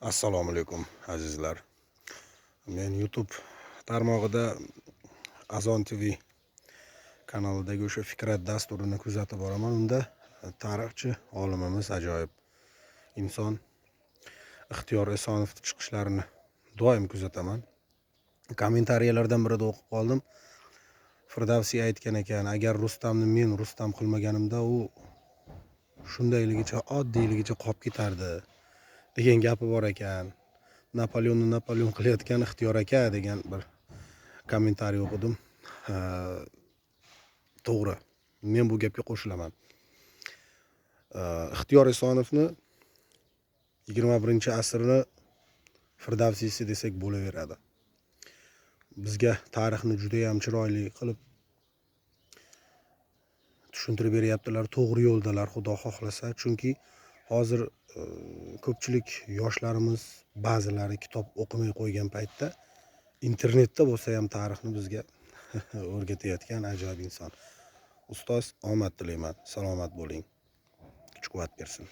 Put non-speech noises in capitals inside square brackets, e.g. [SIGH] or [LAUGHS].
assalomu alaykum azizlar. Men youtube tarmog'ida azon tv kanalidagi o'sha fikrat dasturini kuzatib boraman. Unda tarixchi olimimiz ajoyib inson ixtiyor esonovni chiqishlarini doim kuzataman. Kommentariyalardan birida o'qib qoldim. Firdavsiy aytgan ekan agar rustamni men rustam qilmaganimda u shundayligicha oddiyligicha qolib ketardi. Degan gapi bor ekan. Napoleonni napoleon qilayotgan ixtiyor aka degan bir kommentariy o'qidim. To'g'ri men bu gapga qo'shilaman. Ixtiyor esonovni yigirma birinchi asrni firdavsiysi desak bo'laveradi. Bizga tarixni judayam chiroyli qilib tushuntirib beryaptilar to'g'ri yo'ldalar xudo xohlasa. Chunki hozir e, ko'pchilik yoshlarimiz ba'zilari kitob o'qimay qo'ygan paytda internetda bo'lsa ham tarixni bizga [LAUGHS] o'rgatayotgan ajoyib inson. Ustoz omad tilayman. Salomat bo'ling. Kuch quvvat bersin.